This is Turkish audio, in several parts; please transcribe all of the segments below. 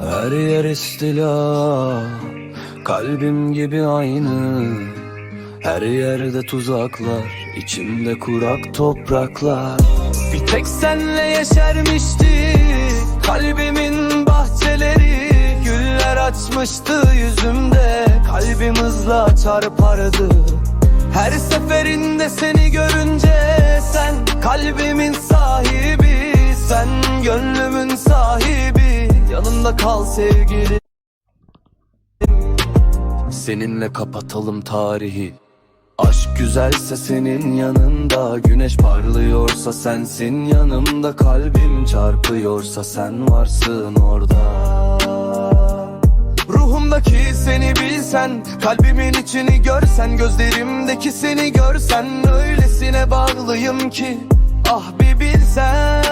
Her yer istila Kalbim gibi aynı. Her yerde tuzaklar içimde kurak topraklar. Bir tek senle yeşermişti Kalbimin bahçeleri. Güller açmıştı yüzümde Kalbim hızla çarpardı. Her seferinde seni görünce Sen kalbimin sahibi Sen gönlümün sahibi Yanımda kal sevgili Seninle kapatalım tarihi. Aşk güzelse senin yanında Güneş parlıyorsa sensin yanımda Kalbim çarpıyorsa sen varsın orada. Ruhumdaki seni bilsen Kalbimin içini görsen Gözlerimdeki seni görsen Öylesine bağlıyım ki Ah bir bilsen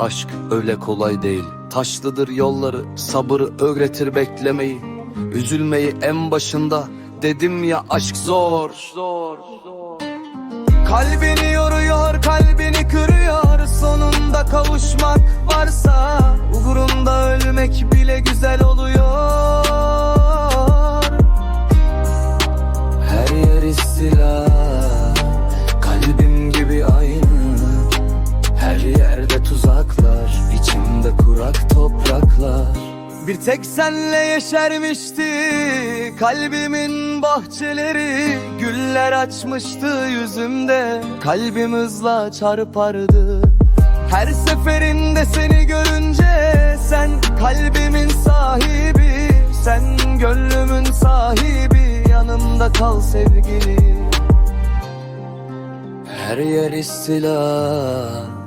Aşk öyle kolay değil. Taşlıdır yolları Sabırı öğretir beklemeyi. Üzülmeyi en başında Dedim ya aşk zor. Zor Kalbini yoruyor, kalbini kırıyor. Sonunda kavuşmak varsa Uğrunda ölmek bile güzel oluyor. Her yer istila kurak topraklar. Bir tek senle yeşermişti Kalbimin bahçeleri. Güller açmıştı yüzümde Kalbim hızla çarpardı. Her seferinde seni görünce Sen kalbimin sahibi Sen gönlümün sahibi Yanımda kal sevgili. Her yer istila